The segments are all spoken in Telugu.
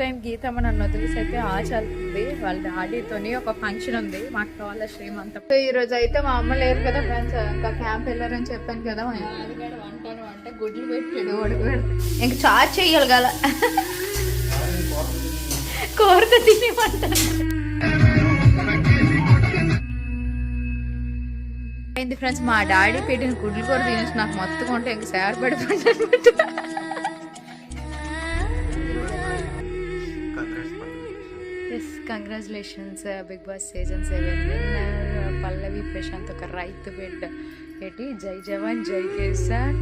టైం గీతమ్మ నన్ను వదిలేసి అయితే ఆచాలుతుంది వాళ్ళ డాడీతోని ఒక ఫంక్షన్ ఉంది మాకు కావాల శ్రీమంతం. సో ఈ రోజు అయితే మా అమ్మ లేరు కదా ఫ్రెండ్స్ ఇంకా క్యాంప్ వెళ్ళారని చెప్పాను కదా మా వంటాను అంటే గుడ్లు పెట్టాడు ఉడక పెడతాడు. ఇంక చార్జ్ చేయాలి కదా. కోరిక తిని అయింది ఫ్రెండ్స్ మా డాడీ పెట్టిన గుడ్లు కూర తినేసి నాకు మొత్తం ఉంటే ఇంక సేవ పడిపోయింది yes congratulations Bigg Boss season seven winner Pallavi Prashanth ఒక రైతు బిడ్డ. ఏంటి? జై జవాన్ జై కిసాన్.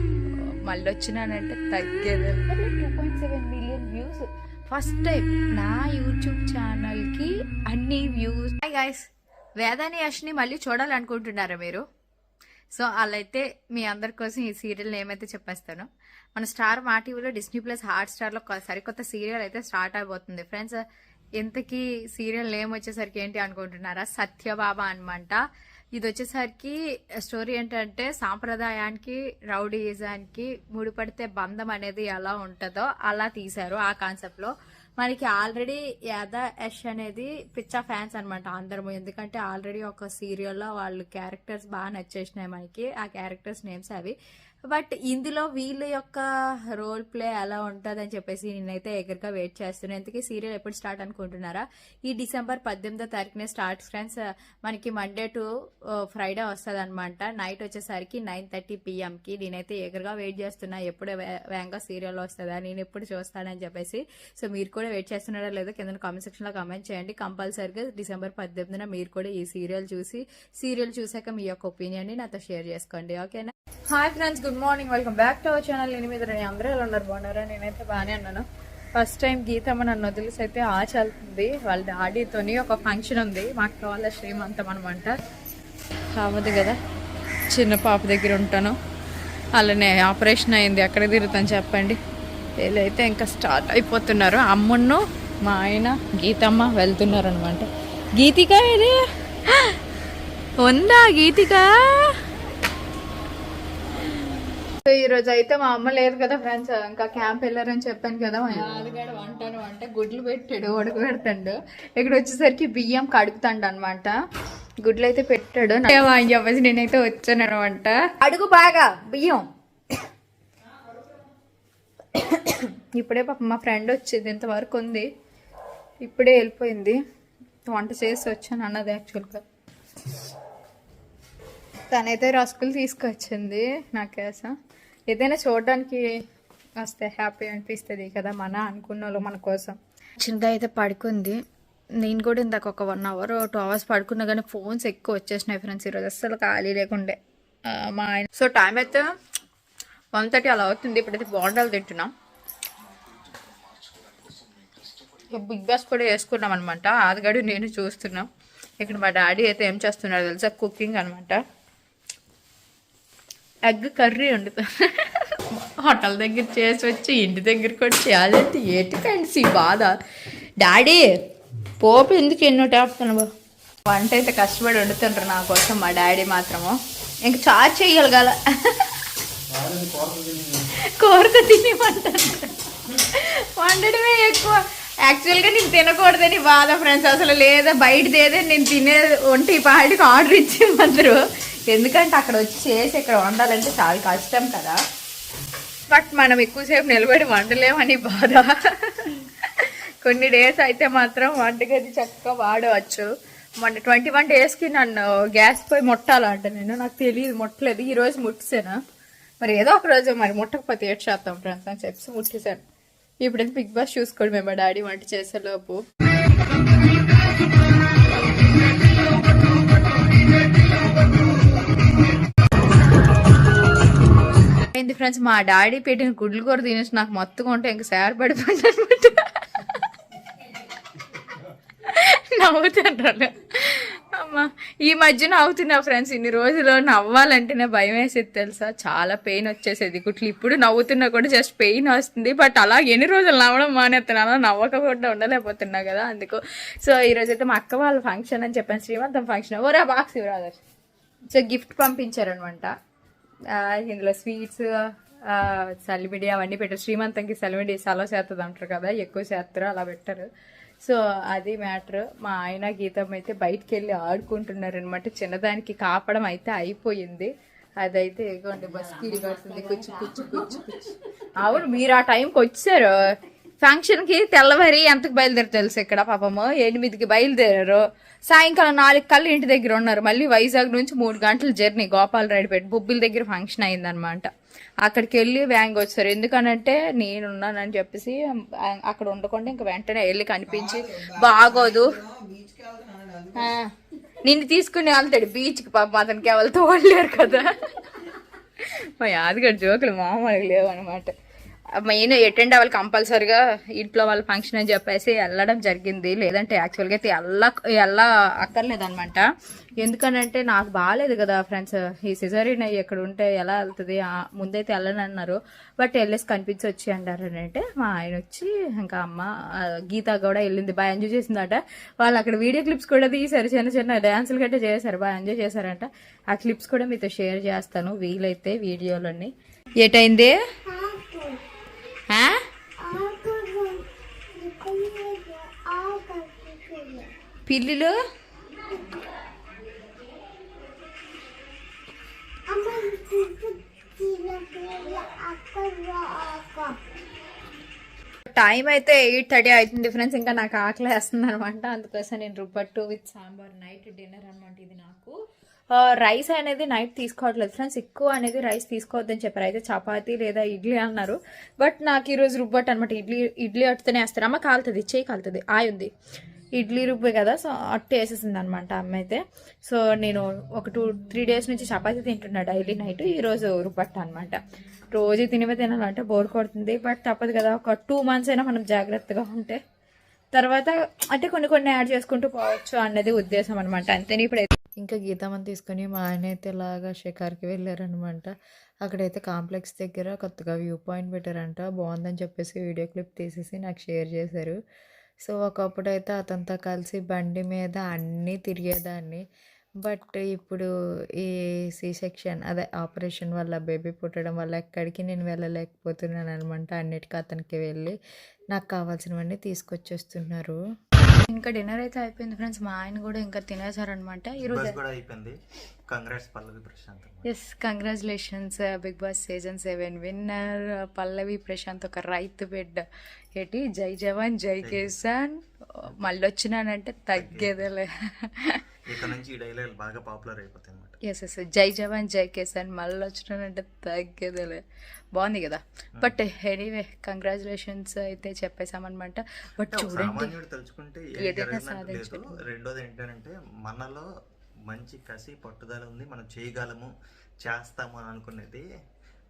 మళ్ళీ వచ్చినానంటే తగ్గేది. Two point seven million views first time నా యూట్యూబ్ ఛానల్కి అన్ని వ్యూస్ హాయ్ గాయస్ వేదాని యష్ని మళ్ళీ చూడాలనుకుంటున్నారా మీరు? సో అలా అయితే మీ అందరి కోసం ఈ సీరియల్ ఏమైతే చెప్పేస్తానో. మన స్టార్ మా టీవీలో డిస్నీ ప్లస్ హాట్ స్టార్లో సరికొత్త సీరియల్ అయితే స్టార్ట్ అయిపోతుంది ఫ్రెండ్స్ ఇంతకీ సీరియల్ నేమ్ వచ్చేసరికి ఏంటి అనుకుంటున్నారా? సత్యబాబా అనమాట. ఇది వచ్చేసరికి స్టోరీ ఏంటంటే సాంప్రదాయానికి రౌడీయిజానికి ముడిపడితే బంధం అనేది ఎలా ఉంటుందో అలా తీశారు ఆ కాన్సెప్ట్లో. మనకి ఆల్రెడీ యాదా యష్ అనేది పిచ్చా ఫ్యాన్స్ అనమాట అందరము. ఎందుకంటే ఆల్రెడీ ఒక సీరియల్లో వాళ్ళు క్యారెక్టర్స్ బాగా నచ్చేసినాయి మనకి. ఆ క్యారెక్టర్స్ నేమ్స్ అవి. బట్ ఇందులో వీళ్ళ యొక్క రోల్ ప్లే ఎలా ఉంటుంది అని చెప్పేసి నేనైతే ఎగరగా వెయిట్ చేస్తున్నాను ఎందుకే సీరియల్ ఎప్పుడు స్టార్ట్ అనుకుంటున్నారా? ఈ డిసెంబర్ పద్దెనిమిదో తారీఖునే స్టార్ట్ ఫ్రెండ్స్. మనకి మండే టు ఫ్రైడే వస్తుంది అనమాట నైట్ వచ్చేసరికి నైన్ థర్టీ పిఎంకి నేనైతే ఎగరగా వెయిట్ చేస్తున్నా. ఎప్పుడు వేగంగా సీరియల్ వస్తుందా? నేను ఎప్పుడు చూస్తానని చెప్పేసి. సో మీరు కూడా వెయిట్ చేస్తున్నారా లేదో కింద కామెంట్ సెక్షన్లో కమెంట్ కామెంట్ చేయండి. కంపల్సరీగా డిసెంబర్ పద్దెనిమిదిన మీరు కూడా ఈ సీరియల్ చూసి సీరియల్ చూసాక మీ యొక్క ఒపీనియన్ని నాతో షేర్ చేసుకోండి. ఓకేనా? Hi friends good morning welcome back to our channel నేను మీద అందరూ ఎలా ఉన్నారు? బాగున్నారా? నేనైతే బాగానే ఉన్నాను. ఫస్ట్ టైం గీతమ్మ నన్ను వదిలేసి అయితే ఆచాలుతుంది వాళ్ళ డాడీతోని ఒక ఫంక్షన్ ఉంది. మాకు కావాల శ్రీమంతం అనమాట కావద్దు కదా. చిన్న పాప దగ్గర ఉంటాను. అలానే ఆపరేషన్ అయింది. ఎక్కడ తిరుగుతాను చెప్పండి. వీళ్ళైతే ఇంకా స్టార్ట్ అయిపోతున్నారు. అమ్మను మా ఆయన గీతమ్మ వెళ్తున్నారు అనమాట గీతిక ఇది? ఉందా గీతిక? సో ఈ రోజు అయితే మా అమ్మ లేదు కదా ఫ్రెండ్స్ ఇంకా క్యాంప్ వెళ్ళారని చెప్పాను కదా మా నాన్నగాడు వంటాను అంటే గుడ్లు పెట్టాడు ఉడక పెడతాడు ఇక్కడ వచ్చేసరికి బియ్యం కడుగుతాడు అనమాట గుడ్లు అయితే పెట్టాడు. చెప్పేసి నేనైతే వచ్చాను అనమాట అడుగు బాగా బియ్యం. ఇప్పుడే పాప మా ఫ్రెండ్ వచ్చింది ఇంతవరకు ఉంది. ఇప్పుడే వెళ్ళిపోయింది. వంట చేసి వచ్చాను అన్నది యాక్చువల్గా తనైతే రస్కులు తీసుకొచ్చింది నా కేసం ఏదైనా చూడడానికి వస్తే హ్యాపీ అనిపిస్తుంది కదా మన అనుకున్న వాళ్ళు మన కోసం. చిన్నగా అయితే పడుకుంది. నేను కూడా ఇందాక ఒక వన్ అవర్ టూ అవర్స్ పడుకున్నా కానీ ఫోన్స్ ఎక్కువ వచ్చేసినాయి ఫ్రెండ్స్. ఈరోజు అస్సలు ఖాళీ లేకుండే. మా ఆయన సో టైం అయితే వన్ థర్టీ అలా అవుతుంది. ఇప్పుడైతే బోండాలు తింటున్నాం. బిగ్ బాస్ కూడా వేసుకున్నాం అనమాట ఆదిగడు నేను చూస్తున్నాం. ఇక్కడ మా డాడీ అయితే ఏం చేస్తున్నారు తెలుసా? కుకింగ్ అనమాట ఎగ్ కర్రీ వండుతాను హోటల్ దగ్గర చేసి వచ్చి ఇంటి దగ్గరికి వచ్చి అదేంటి ఏంటి ఫ్రెండ్స్ ఈ బాధ? డాడీ పోపు ఎందుకు ఎన్నో టేపుతాను వంట అయితే కష్టపడి వండుతుండ్రు నా కోసం మా డాడీ మాత్రము. ఇంక చార్జ్ చేయగలగాల గల కోరిక తిని వంటారు వండడమే ఎక్కువ. యాక్చువల్గా నేను తినకూడదని బాధ ఫ్రెండ్స్ అసలు లేదా బయటదేదే నేను తినే ఒంటి పాటికి ఆర్డర్ ఇచ్చి ఎందుకంటే అక్కడ వచ్చి చేసి ఇక్కడ వండాలంటే చాలా కష్టం కదా. బట్ మనం ఎక్కువసేపు నిలబడి వండలేమని బాధ. కొన్ని డేస్ అయితే మాత్రం వంటగది చక్కగా వాడవచ్చు. మొన్న ట్వంటీ వన్ డేస్కి నన్ను గ్యాస్ పోయి ముట్టాలంట నేను నాకు తెలియదు ముట్టలేదు. ఈరోజు రోజు మరి ఏదో ఒక రోజు మరి ముట్టకపోతే ఏడు శాతం ఫ్రెండ్స్ అని చెప్పి ముట్టేశాను. ఇప్పుడైతే బిగ్ బాస్ చూసుకోండి మేము మా డాడీ వంట చేసే లోపు అయింది ఫ్రెండ్స్ మా డాడీ పెట్టిన గుడ్లు కూర తినేసి నాకు మొత్తం ఉంటే ఇంకా సేర పడిపోయింది అనమాట నవ్వుతుంటారు అమ్మా ఈ మధ్య నవ్వుతున్నా ఫ్రెండ్స్ ఇన్ని రోజులు నవ్వాలంటేనే భయం వేసేది తెలుసా? చాలా పెయిన్ వచ్చేసేది. గుట్లు ఇప్పుడు నవ్వుతున్నా కూడా జస్ట్ పెయిన్ వస్తుంది. బట్ అలా ఎన్ని రోజులు నవ్వడం మానేస్తున్నాను అలా నవ్వకుండా ఉండలేకపోతున్నా కదా అందుకు. సో ఈ అయితే మా అక్క వాళ్ళ ఫంక్షన్ అని చెప్పాను. శ్రీమంతం ఫంక్షన్ ఓరా బాక్స్ ఇవ్వరాదు సో గిఫ్ట్ పంపించారనమాట ఇందులో స్వీట్స్ చలిబిడి సలిమిడి అవన్నీ పెట్టారు. శ్రీమంతంకి సలిమిడి సెలవు చేస్తుంది అంటారు కదా ఎక్కువ చేస్తారు అలా పెట్టారు. సో అది మ్యాటర్. మా ఆయన గీతం అయితే బయటికి వెళ్ళి ఆడుకుంటున్నారు అనమాట చిన్నదానికి కాపడం అయితే అయిపోయింది. అదైతే ఇగోండి బస్ కీడి కడుతుంది కుచ్చు కుచ్చు కుచ్చు కుచ్చు అవును మీరు ఆ టైంకి వచ్చారు. ఫంక్షన్కి తెల్లవారి ఎంతకు బయలుదేరి తెలుసు ఇక్కడ? పాపము ఎనిమిదికి బయలుదేరారు. సాయంకాలం నాలుగు కల్లా ఇంటి దగ్గర ఉన్నారు. మళ్ళీ వైజాగ్ నుంచి మూడు గంటల జర్నీ గోపాల్ రెడ్డిపేట బొబ్బిల దగ్గర ఫంక్షన్ అయిందనమాట అక్కడికి వెళ్ళి వ్యాంగ్ వచ్చారు. ఎందుకనంటే నేనున్నానని చెప్పేసి అక్కడ ఉండకుండా ఇంక వెంటనే వెళ్ళి కనిపించి బాగోదు. నిన్ను తీసుకుని వెళ్తాడు బీచ్కి పాప అతనికి ఎవరితో వెళ్ళారు కదా. మా యాదగారి జోకులు మామూలుగా లేవు అనమాట మెయిన్ అటెండ్ అవ్వాలి కంపల్సరిగా. ఇంట్లో వాళ్ళ ఫంక్షన్ అని చెప్పేసి వెళ్ళడం జరిగింది. లేదంటే యాక్చువల్గా అయితే వెళ్ళ వెళ్ళ అక్కర్లేదనమాట ఎందుకనంటే నాకు బాగాలేదు కదా ఫ్రెండ్స్ ఈ సిజరీన్ అయ్యి ఎక్కడ ఉంటే ఎలా వెళ్తుంది? ముందైతే వెళ్ళని అన్నారు బట్ వెళ్ళేసి కనిపించి వచ్చి అంటారు అంటే మా ఆయన వచ్చి ఇంకా అమ్మ గీత కూడా వెళ్ళింది. బాగా ఎంజాయ్ చేసిందట. వాళ్ళు అక్కడ వీడియో క్లిప్స్ కూడా తీశారు. చిన్న చిన్న డ్యాన్సులు గట్రా చేశారు. బాగా ఎంజాయ్ చేశారంట. ఆ క్లిప్స్ కూడా మీతో షేర్ చేస్తాను. వీలైతే వీడియోలోని ఏటైంది? పిల్లులు? టైం అయితే ఎయిట్ థర్టీ అవుతుంది ఫ్రెండ్స్ ఇంకా నాకు ఆకలి వేస్తుంది అనమాట అందుకోసం నేను రుబ్బట్టు విత్ సాంబార్ నైట్ డిన్నర్ అనమాట ఇది నాకు. రైస్ అనేది నైట్ తీసుకోవట్లేదు ఫ్రెండ్స్. ఎక్కువ అనేది రైస్ తీసుకోవద్దని చెప్పారు. అయితే చపాతి లేదా ఇడ్లీ అన్నారు. బట్ నాకు ఈరోజు రుబ్బట్ అనమాట ఇడ్లీ ఇడ్లీ అట్టుతూనే వేస్తారు. అమ్మ కాలుతుంది చేయి కాలుతుంది. ఆయి ఉంది. ఇడ్లీ రుబ్బే కదా సో అట్టు వేసేసింది అనమాట అమ్మ అయితే. సో నేను ఒక టూ త్రీ డేస్ నుంచి చపాతీ తింటున్నా డైలీ నైట్. ఈరోజు రుబ్బట్టు అనమాట రోజు తినివే తినాలంటే బోర్ కొడుతుంది. బట్ తప్పదు కదా ఒక టూ మంత్స్ అయినా మనం జాగ్రత్తగా ఉంటే. తర్వాత అంటే కొన్ని కొన్ని యాడ్ చేసుకుంటూ పోవచ్చు అన్నది ఉద్దేశం అనమాట అంతేనే ఇప్పుడు ఇంకా గీతామని తీసుకొని మా ఆయన అయితే ఇలాగా షికార్కి వెళ్ళారనమాట. అక్కడైతే కాంప్లెక్స్ దగ్గర కొత్తగా వ్యూ పాయింట్ పెట్టారంట. బాగుందని చెప్పేసి వీడియో క్లిప్ తీసేసి నాకు షేర్ చేశారు. సో ఒకప్పుడు అయితే అతనితో కలిసి బండి మీద అన్నీ తిరిగేదాన్ని. బట్ ఇప్పుడు ఈ సి సెక్షన్ అదే ఆపరేషన్ వల్ల బేబీ పుట్టడం వల్ల ఎక్కడికి నేను వెళ్ళలేకపోతున్నాను అనమాట అన్నిటికీ అతనికి వెళ్ళి నాకు కావాల్సినవన్నీ తీసుకొచ్చేస్తున్నారు. ఇంకా డిన్నర్ అయితే అయిపోయింది ఫ్రెండ్స్. మా ఆయన కూడా ఇంకా తినేసారనమాట ఈరోజు కూడా అయిపోయింది. Congrats Pallavi Prashanth yes congratulations Bigg Boss season seven winner Pallavi Prashanth ఒక రైతు బిడ్డ. ఏంటి? జై జవాన్ జై కిసాన్. మళ్ళీ వచ్చినానంటే తగ్గేదేలే. ఇక నుంచి ఈ డైలాగ్ బాగా పాపులర్ అనమాట ఎస్ ఎస్ జై జవాన్ జై కిసాన్ మళ్ళీ వచ్చినానంటే తగ్గేదేలే. బాగుంది కదా? బట్ ఎనీవే కంగ్రాచులేషన్స్ అయితే చెప్పేసామన్నమాట బట్ చూడండి. తలుచుకుంటే ఏదైనా. రెండోది ఏంటంటే మనలో మంచి కసి పట్టుదల ఉంది. మనం చేయగలము చేస్తాము అని అనుకునేది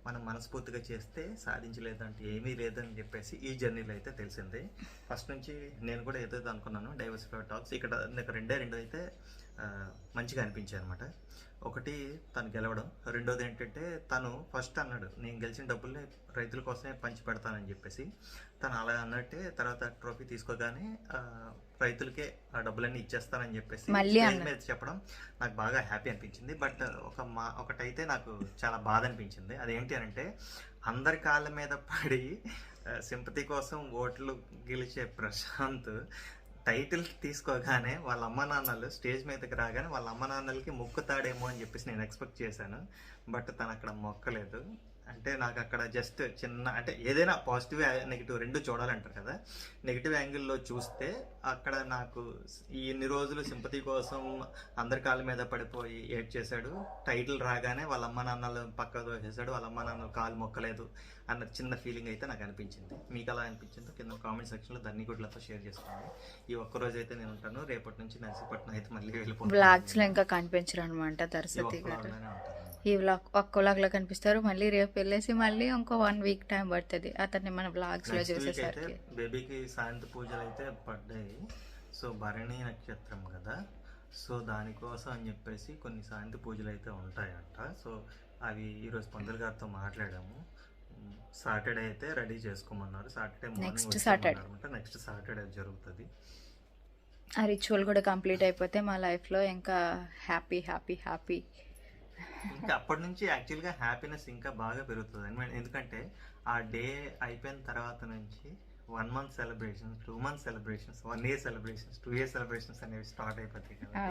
మనం మనస్ఫూర్తిగా చేస్తే సాధించలేదంటే ఏమీ లేదని చెప్పేసి ఈ జర్నీలో అయితే తెలిసింది. ఫస్ట్ నుంచి నేను కూడా ఏదైతే అనుకున్నాను డైవర్సిఫై టాక్స్ ఇక్కడ నాకు రెండే రెండు అయితే మంచిగా అనిపించాయి అనమాట ఒకటి తను గెలవడం రెండోది ఏంటంటే తను ఫస్ట్ అన్నాడు నేను గెలిచిన డబ్బుల్ని రైతుల కోసమే పంచి పెడతానని చెప్పేసి. తను అలా అన్నట్టే తర్వాత ట్రోఫీ తీసుకోగానే రైతులకే ఆ డబ్బులన్నీ ఇచ్చేస్తానని చెప్పేసి మళ్ళీ. మీద చెప్పడం నాకు బాగా హ్యాపీ అనిపించింది. బట్ ఒక మా ఒకటైతే నాకు చాలా బాధ అనిపించింది. అదేంటి అని అంటే అందరి కాళ్ళ మీద పడి సింపతి కోసం ఓట్లు గెలిచే ప్రశాంత్ టైటిల్ తీసుకోగానే వాళ్ళ అమ్మ నాన్నలు స్టేజ్ మీదకి రాగానే వాళ్ళ అమ్మ నాన్నలకి మొక్కుతాడేమో అని చెప్పేసి నేను ఎక్స్పెక్ట్ చేశాను. బట్ తను అక్కడ మొక్కలేదు. అంటే నాకు అక్కడ జస్ట్ చిన్న అంటే ఏదైనా పాజిటివ్ నెగిటివ్ రెండు చూడాలంటారు కదా. నెగిటివ్ యాంగిల్లో చూస్తే అక్కడ నాకు ఈ ఇన్ని రోజులు సింపతి కోసం అందరి కాళ్ళ మీద పడిపోయి ఏడ్ చేశాడు. టైటిల్ రాగానే వాళ్ళ అమ్మ నాన్నలు పక్క వేసేసాడు వాళ్ళ అమ్మ నాన్నలు కాలు మొక్కలేదు అన్న చిన్న ఫీలింగ్ అయితే నాకు అనిపించింది. మీకు అలా అనిపించిందో కింద కామెంట్ సెక్షన్లో దాన్ని గుడ్లతో షేర్ చేసుకోండి. ఈ ఒక్క రోజు అయితే నేను ఉంటాను. రేపటి నుంచి నర్సీపట్నం అయితే మళ్ళీ వెళ్ళిపోతాను. ఇంకా కనిపించరు అనమాట దర్శతి ఉంటాను. ఈ వ్లాగ్ ఒక్క వ్లాగ్లో కనిపిస్తారు. మళ్ళీ రేపు వెళ్ళేసి మళ్ళీ ఇంకో వన్ వీక్ టైం పడుతుంది. అతన్ని మన వ్లాగ్స్లో నెక్స్ట్ చూసేసరికి. బేబీకి సాయంత్ర పూజలు అయితే పడ్డాయి. సో భరణి నక్షత్రం కదా. సో దానికోసం అని చెప్పేసి కొన్ని సాయంత్ర పూజలు అయితే ఉంటాయంట. సో అవి ఈరోజు పంతులు గారితో మాట్లాడాము. సాటర్డే అయితే రెడీ చేసుకోమన్నారు. Saturday Saturday. అనమాట. నెక్స్ట్ సాటర్డే జరుగుతుంది. ఆ రిచువల్ కూడా కంప్లీట్ అయిపోతే మా లైఫ్లో ఇంకా హ్యాపీ హ్యాపీ హ్యాపీ ఇంకా అప్పటి నుంచి యాక్చువల్గా హ్యాపీనెస్ ఇంకా బాగా పెరుగుతుంది. అనమాట ఎందుకంటే ఆ డే అయిపోయిన తర్వాత నుంచి one month celebrations two month celebrations one year celebrations two year celebrations అనేవి స్టార్ట్ అయిపోతాయి కదా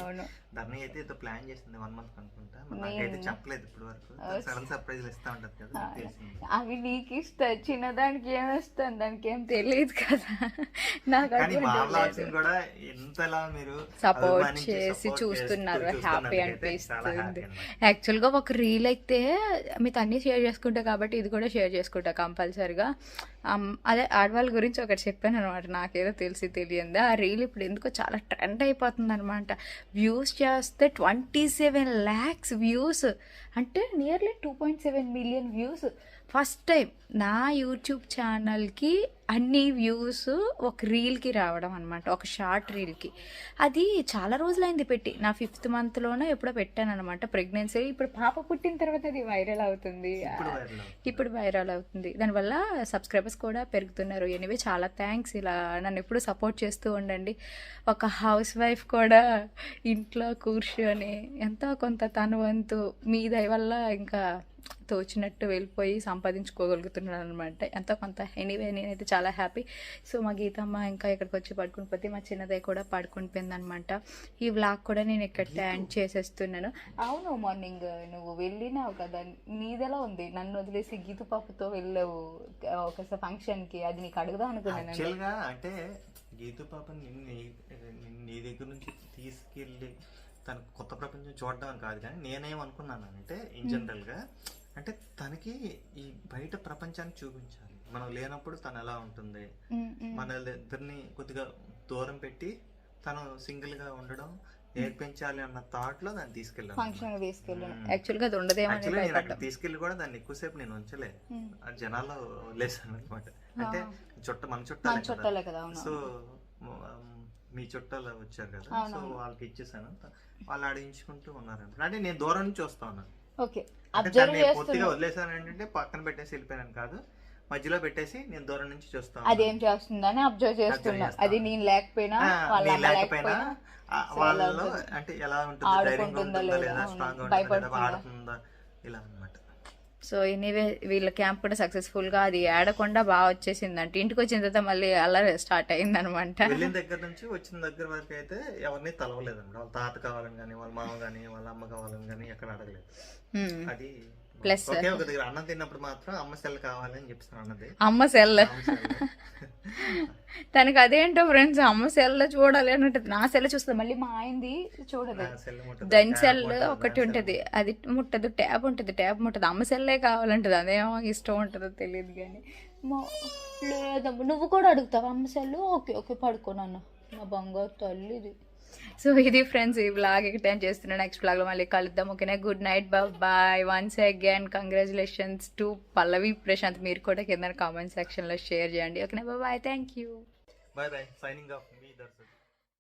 దాన్ని అయితే ఏదో ప్లాన్ చేసింది వన్ మంత్ అనుకుంటా. నాకైతే చెప్పలేదు ఇప్పుడు వరకు సడన్ సర్ప్రైజ్ ఇస్తా ఉంటది కదా అవి నీకు ఇస్తా చిన్నదానికి ఏం వస్తాను దానికి ఏం తెలియదు కదా. నాకు. కూడా ఎంతలా మీరు సపోర్ట్ చేసి చూస్తున్నారు. చేస్తూ హ్యాపీ అనిపిస్తుంది. అన్నమాట. యాక్చువల్గా ఒక రీల్ అయితే మీతో అన్నీ షేర్ చేసుకుంటా కాబట్టి ఇది కూడా షేర్ చేసుకుంటా కంపల్సరిగా అదే ఆడవాళ్ళ గురించి ఒకటి చెప్పాను అనమాట నాకేదో తెలిసి తెలియంది. ఆ రీల్ ఇప్పుడు ఎందుకో చాలా ట్రెండ్ అయిపోతుంది అనమాట వ్యూస్ చేస్తే ట్వంటీ సెవెన్ ల్యాక్స్ వ్యూస్. అంటే nearly two point seven million views first time నా యూట్యూబ్ ఛానల్కి అన్ని వ్యూస్ ఒక రీల్కి రావడం అనమాట ఒక షార్ట్ రీల్కి. అది చాలా రోజులైంది పెట్టి. నా ఫిఫ్త్ మంత్లోనే ఎప్పుడో పెట్టాను అనమాట ప్రెగ్నెన్సీ. ఇప్పుడు పాప పుట్టిన తర్వాత అది వైరల్ అవుతుంది. ఇప్పుడు వైరల్ అవుతుంది. దానివల్ల సబ్స్క్రైబర్స్ కూడా పెరుగుతున్నారు. ఎనివే చాలా థ్యాంక్స్. ఇలా నన్ను ఎప్పుడు సపోర్ట్ చేస్తూ ఉండండి. ఒక హౌస్ వైఫ్ కూడా ఇంట్లో కూర్చొని ఎంతో కొంత తన వంతు మీ దయ వల్ల ఇంకా తోచినట్టు వెళ్ళిపోయి సంపాదించుకోగలుగుతున్నాను అనమాట ఎంతో కొంత. ఎనీవే నేనైతే చాలా హ్యాపీ సో మా గీతమ్మ ఇంకా ఇక్కడికి వచ్చి పడుకుని పోతే మా చిన్నదయ్య కూడా పడుకుని పోయింది అనమాట ఈ వ్లాగ్ కూడా నేను ఇక్కడ ఎండ్ చేసేస్తున్నాను. అవును మార్నింగ్ నువ్వు వెళ్ళినావు కదా. నీదెలా ఉంది? నన్ను వదిలేసి గీత పాపతో వెళ్ళావు ఒక ఫంక్షన్కి అది నీకు అడుగుదాం అనుకున్నాను అంటే గీతు పాప నీ దగ్గర నుంచి తీసుకెళ్ళి తన కొత్త ప్రపంచం చూడడం కాదు కానీ నేనేమనుకున్నాను అంటే ఇన్ జనరల్గా అంటే తనకి ఈ బయట ప్రపంచాన్ని చూపించాలి. మనం లేనప్పుడు తను ఎలా ఉంటుంది. మన ఇద్దరిని కొద్దిగా దూరం పెట్టి తను సింగిల్గా ఉండడం నేర్పించాలి అన్న థాట్లో దాన్ని తీసుకెళ్ళాను ఫంక్షన్ తీసుకెళ్ళాను. అది ఉండదేమో నేను అక్కడ తీసుకెళ్ళి కూడా దాన్ని ఎక్కువసేపు నేను ఉంచలే. ఆ జనాల్లో వదిలేసాను అనమాట అంటే చుట్ట మన చుట్టాలే కదా. సో మ- చుట్టాలు వచ్చారు కదా. సో. వాళ్ళకి ఇచ్చేసాను వాళ్ళు ఆడించుకుంటూ ఉన్నారు అంటే నేను దూరం నుంచి వస్తా ఉన్నాను. ఓకే. అబ్జర్వ్ పూర్తిగా వదిలేసాను ఏంటంటే పక్కన పెట్టేసి వెళ్ళిపోయాను కాదు. మధ్యలో పెట్టేసి నేను దూరం నుంచి చూస్తా అది ఏం చేస్తుందని అబ్జర్వ్ చేస్తున్నా. చేస్తా. అది నేను లేకపోయినా నేను లేకపోయినా వాళ్ళలో? అంటే ఎలా ఉంటుంది? ధైర్యంగా ఉంటుందా లేదా? స్ట్రాంగ్ ఉంటుందా? ఆడుతుందా? ఇలా అన్నమాట. సో ఎనీవే వీళ్ళ క్యాంప్ కూడా సక్సెస్ఫుల్గా అది ఏడకుండా బాగా వచ్చేసింది అంటే ఇంటికి వచ్చిన తర్వాత మళ్ళీ అల్లరి స్టార్ట్ అయింది అనమాట వెళ్ళిన దగ్గర నుంచి వచ్చిన దగ్గర వరకు అయితే ఎవరిని తలవలేదండి. వాళ్ళ తాత కావాలని కానీ వాళ్ళ మామ కానీ వాళ్ళ అమ్మ కావాలని కానీ ఎక్కడ అడగలేదు అది ఒకే దగ్గర అన్నం తిన్నప్పుడు మాత్రం అమ్మ సెల్ కావాలని చెప్తాను అన్నది. అమ్మ సెల్. తనకి అదేంటో ఫ్రెండ్స్ అమ్మ సెల్ చూడాలి అని ఉంటుంది నా సెల్ చూస్తుంది మళ్ళీ మా ఆయనది చూడదు. దాని సెల్ ఒకటి ఉంటది. అది ముట్టదు ట్యాబ్ ఉంటుంది ట్యాబ్ ముట్టదు. అమ్మ సెల్లే కావాలంటది. అదేమో ఇష్టం ఉంటుందో తెలియదు కానీ. మా- లేదమ్మా నువ్వు కూడా అడుగుతావా? అమ్మ సెల్ ఓకే ఓకే పడుకోనన్న నా బంగారు తల్లిది. సో ఇది ఫ్రెండ్స్ ఈ బ్లాగ్ టైం చేస్తున్నాను నెక్స్ట్ బ్లాగ్లో మళ్ళీ కలుద్దాం ఓకేనా good night bye once again congratulations to Pallavi Prashanth. మీరు కూడా కింద కామెంట్ సెక్షన్లో షేర్ చేయండి ఓకేనా bye thank you bye bye signing off